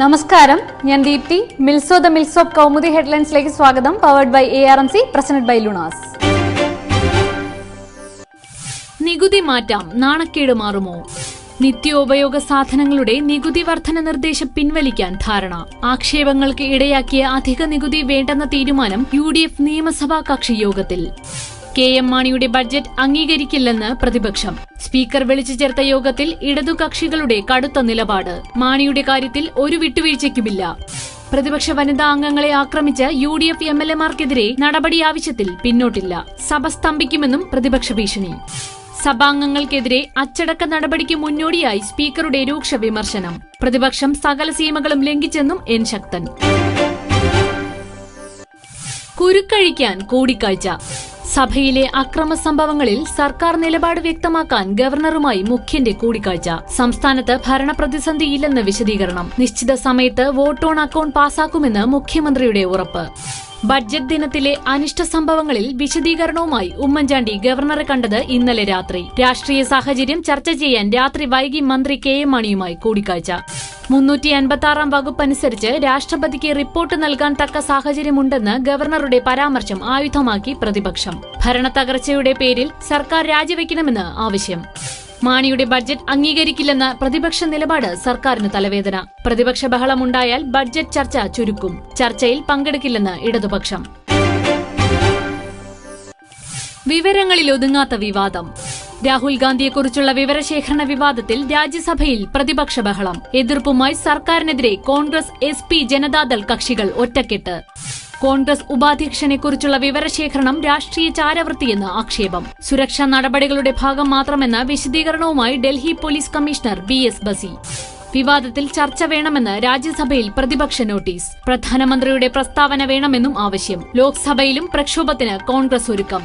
നമസ്കാരം. ഞാൻ Deepthi. മിൽസോ the mills Kaumudi ഹെഡ്ലൈൻസിലേക്ക് സ്വാഗതം. Powered by A R M C presented by Lunaz. നികുതി മാറ്റാം നാണക്കേട് മാറുമോ? നിത്യോപയോഗ സാധനങ്ങളുടെ നികുതി വർധന നിർദ്ദേശം പിൻവലിക്കാൻ ധാരണ. ആക്ഷേപങ്ങൾക്ക് ഇടയാക്കിയ അധിക നികുതി വേണ്ടെന്ന തീരുമാനം യു ഡി എഫ് നിയമസഭാ കക്ഷി യോഗത്തിൽ കെ എം മാണിയുടെ ബഡ്ജറ്റ് അംഗീകരിക്കില്ലെന്ന് പ്രതിപക്ഷം. സ്പീക്കർ വിളിച്ചു ചേർത്ത യോഗത്തിൽ ഇടതു കക്ഷികളുടെ കടുത്ത നിലപാട്. മാണിയുടെ കാര്യത്തിൽ ഒരു വിട്ടുവീഴ്ചയ്ക്കുമില്ല. പ്രതിപക്ഷ വനിതാ അംഗങ്ങളെ ആക്രമിച്ച് U D F M L എമാർക്കെതിരെ നടപടി ആവശ്യത്തിൽ പിന്നോട്ടില്ല. സഭ സ്തംഭിക്കുമെന്നും പ്രതിപക്ഷ ഭീഷണി. സഭാംഗങ്ങൾക്കെതിരെ അച്ചടക്ക നടപടിക്ക് മുന്നോടിയായി സ്പീക്കറുടെ രൂക്ഷ വിമർശനം. പ്രതിപക്ഷം സകല സീമകളും ലംഘിച്ചെന്നും എൻ ശക്തൻ. കുരുക്കഴിക്കാൻ കൂടിക്കാഴ്ച. സഭയിലെ അക്രമ സംഭവങ്ങളിൽ സർക്കാർ നിലപാട് വ്യക്തമാക്കാൻ ഗവർണറുമായി മുഖ്യന്റെ കൂടിക്കാഴ്ച. സംസ്ഥാനത്ത് ഭരണപ്രതിസന്ധിയില്ലെന്ന് വിശദീകരണം. നിശ്ചിത സമയത്ത് വോട്ട് ഓൺ അക്കൌണ്ട് പാസാക്കുമെന്ന് മുഖ്യമന്ത്രിയുടെ ഉറപ്പ്. ബഡ്ജറ്റ് ദിനത്തിലെ അനിഷ്ട സംഭവങ്ങളിൽ വിശദീകരണവുമായി ഉമ്മൻചാണ്ടി ഗവർണറെ കണ്ടത് ഇന്നലെ രാത്രി. രാഷ്ട്രീയ സാഹചര്യം ചർച്ച ചെയ്യാൻ രാത്രി വൈകി മന്ത്രി കെ എം മണിയുമായി കൂടിക്കാഴ്ച. മുന്നൂറ്റി ആറാം വകുപ്പ് അനുസരിച്ച് രാഷ്ട്രപതിക്ക് റിപ്പോർട്ട് നൽകാൻ തക്ക സാഹചര്യമുണ്ടെന്ന് ഗവർണറുടെ പരാമർശം ആയുധമാക്കി പ്രതിപക്ഷം. ഭരണത്തകർച്ചയുടെ പേരിൽ സർക്കാർ രാജിവെക്കണമെന്ന് ആവശ്യം. മാണിയുടെ ബഡ്ജറ്റ് അംഗീകരിക്കില്ലെന്ന പ്രതിപക്ഷ നിലപാട് സർക്കാരിന് തലവേദന. പ്രതിപക്ഷ ബഹളമുണ്ടായാൽ ബഡ്ജറ്റ് ചർച്ച ചുരുക്കും. ചർച്ചയിൽ പങ്കെടുക്കില്ലെന്ന് ഇടതുപക്ഷം. വിവരങ്ങളിൽ ഒതുങ്ങാത്ത വിവാദം. രാഹുൽ ഗാന്ധിയെക്കുറിച്ചുള്ള വിവരശേഖരണ വിവാദത്തിൽ രാജ്യസഭയിൽ പ്രതിപക്ഷ ബഹളം എതിർപ്പുമായി സർക്കാരിനെതിരെ കോൺഗ്രസ് എസ് പി ജനതാദൾ കക്ഷികൾ ഒറ്റക്കെട്ട്. കോൺഗ്രസ് ഉപാധ്യക്ഷനെക്കുറിച്ചുള്ള വിവരശേഖരണം രാഷ്ട്രീയ ചാരവൃത്തിയെന്ന് ആക്ഷേപം. സുരക്ഷാ നടപടികളുടെ ഭാഗം മാത്രമെന്ന വിശദീകരണവുമായി Delhi police commissioner B S Bassi. വിവാദത്തിൽ ചർച്ച വേണമെന്ന് രാജ്യസഭയിൽ പ്രതിപക്ഷ നോട്ടീസ്. പ്രധാനമന്ത്രിയുടെ പ്രസ്താവന വേണമെന്നും ആവശ്യം. ലോക്സഭയിലും പ്രക്ഷോഭത്തിന് കോൺഗ്രസ് ഒരുക്കം.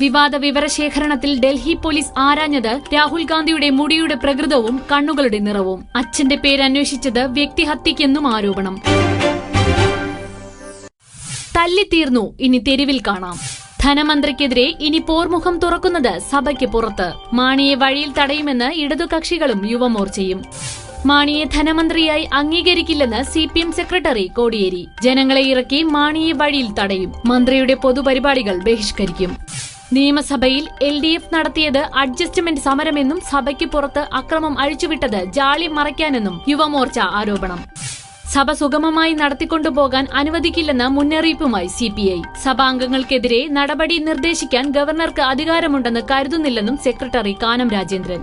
വിവാദ വിവരശേഖരണത്തിൽ ഡൽഹി പോലീസ് ആരാഞ്ഞത് രാഹുൽ ഗാന്ധിയുടെ മുടിയുടെ പ്രകൃതവും കണ്ണുകളുടെ നിറവും. അച്ഛന്റെ പേര് അന്വേഷിച്ചത് വ്യക്തിഹത്യക്കെന്നും ആരോപണം. തല്ലിത്തീർന്നു. ഇനി തെരുവിൽ കാണാം. ധനമന്ത്രിക്കെതിരെ ഇനി പോർമുഖം തുറക്കുന്നത് സഭയ്ക്ക് പുറത്ത്. മാണിയെ വഴിയിൽ തടയുമെന്ന് ഇടതുകക്ഷികളും യുവമോർച്ചയും. മാണിയെ ധനമന്ത്രിയായി അംഗീകരിക്കില്ലെന്ന് C P M secretary Kodiyeri. ജനങ്ങളെ ഇറക്കി മാണിയെ വഴിയിൽ തടയും. മന്ത്രിയുടെ പൊതുപരിപാടികൾ ബഹിഷ്കരിക്കും. നിയമസഭയിൽ എൽ ഡി എഫ് നടത്തിയത് അഡ്ജസ്റ്റ്മെന്റ് സമരമെന്നും സഭയ്ക്ക് പുറത്ത് അക്രമം അഴിച്ചുവിട്ടത് ജാളി മറയ്ക്കാനെന്നും യുവമോർച്ച ആരോപണം. സഭ സുഗമമായി നടത്തിക്കൊണ്ടുപോകാൻ അനുവദിക്കില്ലെന്ന മുന്നറിയിപ്പുമായി സി പി ഐ സഭാംഗങ്ങൾക്കെതിരെ നടപടി നിർദ്ദേശിക്കാൻ ഗവർണർക്ക് അധികാരമുണ്ടെന്ന് കരുതുന്നില്ലെന്നും സെക്രട്ടറി കാനം രാജേന്ദ്രൻ.